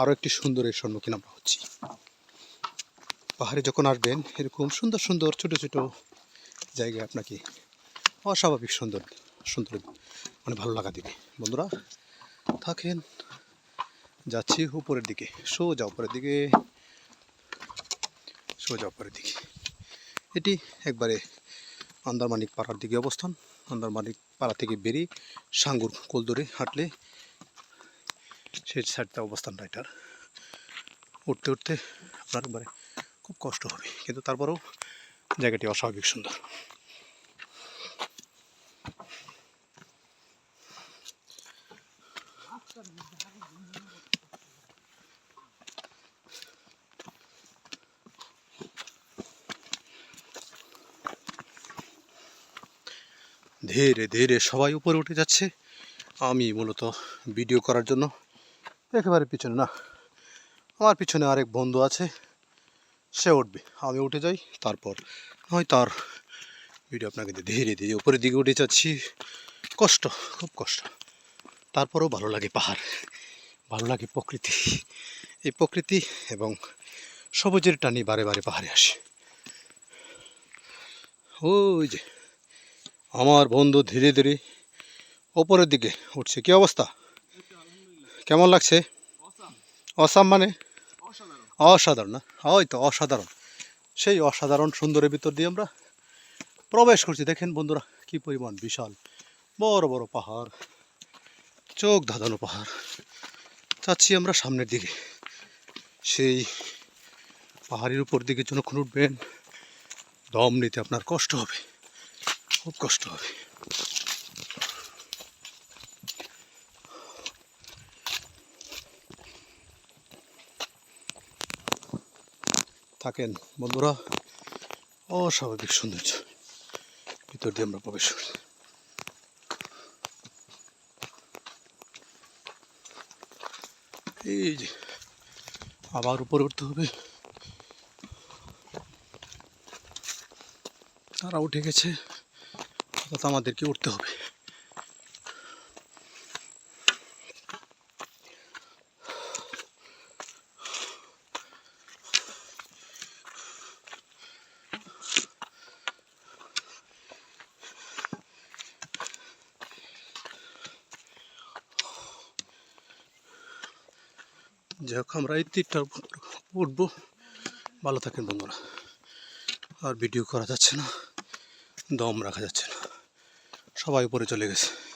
আরও একটি সুন্দরের সম্মুখীন আমরা হচ্ছি। পাহাড়ে যখন আসবেন, এরকম সুন্দর সুন্দর ছোট ছোট জায়গায় আপনাকে অস্বাভাবিক সুন্দর সুন্দর মানে ভালো লাগা দিবে। বন্ধুরা, থাকেন, যাচ্ছি উপরের দিকে, সোজা উপরের দিকে, সোজা উপরের দিকে। এটি একবারে আন্দারমানিক পাড়ার দিকে অবস্থান। আন্দারমানিক পাড়া থেকে বেরিয়ে সাঙ্গুর কোল ধরে হাঁটলে সেই সাইডটা অবস্থানটা এটার। উঠতে উঠতে আপনার একবারে খুব কষ্ট হবে, কিন্তু তারপরেও জায়গাটি অস্বাভাবিক সুন্দর। ধীরে ধীরে সবাই উপরে উঠে যাচ্ছে। আমি মূলত ভিডিও করার জন্য একেবারে পিছনে, না। আমার পিছনে আরেক বন্ধু আছে, সে উঠবে। আমি উঠে যাই, তারপর হয় তার ভিডিও আপনাকে ধীরে ধীরে উপরের দিকে উঠে যাচ্ছি। কষ্ট, খুব কষ্ট। তারপরেও ভালো লাগে পাহাড়, ভালো লাগে প্রকৃতি। এই প্রকৃতি এবং সবুজের টানি বারে বারে পাহাড়ে আসে। ওই যে, আমার বন্ধু ধীরে ধীরে ওপরের দিকে উঠছে। কি অবস্থা? কেমন লাগছে? অসাম মানে? অসাধারণ। না? ওই তো অসাধারণ। সেই অসাধারণ সুন্দরের ভিতর দিয়ে আমরা প্রবেশ করছি। দেখেন বন্ধুরা কি পরিমাণ বিশাল। বড় বড় পাহাড়। চোখ ধাঁধানো পাহাড়। যাচ্ছি আমরা সামনের দিকে। সেই পাহাড়ের উপর দিকে যখন উঠবেন দম নিতে আপনার কষ্ট হবে। খুব কষ্ট হবে। থাকেন, বন্ধুরা। অস্বাভাবিক সৌন্দর্য। ভিতর দিয়ে আমরা প্রবেশ করি। এই যে, আবার উপরে উঠতে হবে। তারা উঠে গেছে। অর্থাৎ আমাদেরকে উঠতে হবে। যাই আমরা এই তীরটার উঠবো ভালো থাকেন বন্ধুরা। আর ভিডিও করা যাচ্ছে না, দম রাখা যাচ্ছে না। সবাই উপরে চলে গেছে।